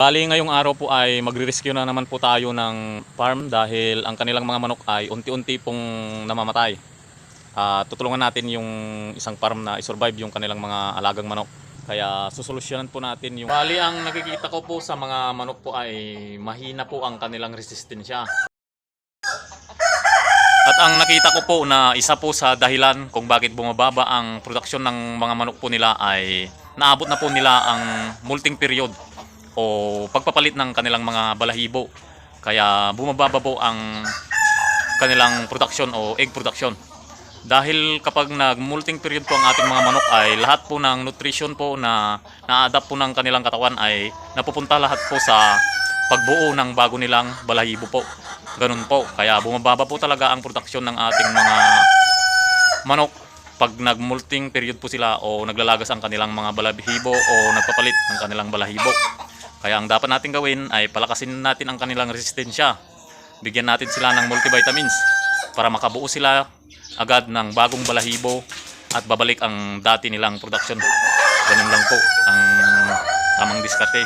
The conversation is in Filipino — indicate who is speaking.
Speaker 1: Bali ngayong araw po ay magre-rescue na naman po tayo ng farm dahil ang kanilang mga manok ay unti-unti pong namamatay. Ah, tutulungan natin yung isang farm na i-survive yung kanilang mga alagang manok. Kaya susolusyonan po natin yung... Bali ang nakikita ko po sa mga manok po ay mahina po ang kanilang resistensya. At ang nakita ko po na isa po sa dahilan kung bakit bumababa ang produksyon ng mga manok po nila ay naabot na po nila ang molting period o pagpapalit ng kanilang mga balahibo. Kaya bumababa ang kanilang production o egg production. Dahil kapag nag-molting period po ang ating mga manok ay lahat po ng nutrition po na na-adapt po ng kanilang katawan ay napupunta lahat po sa pagbuo ng bago nilang balahibo po. Ganun po. Kaya bumababa po talaga ang production ng ating mga manok pag nag-molting period po sila o naglalagas ang kanilang mga balahibo o nagpapalit ng kanilang balahibo. Kaya ang dapat natin gawin ay palakasin natin ang kanilang resistensya. Bigyan natin sila ng multivitamins para makabuo sila agad ng bagong balahibo at babalik ang dati nilang production. Ganun lang po ang tamang diskarte.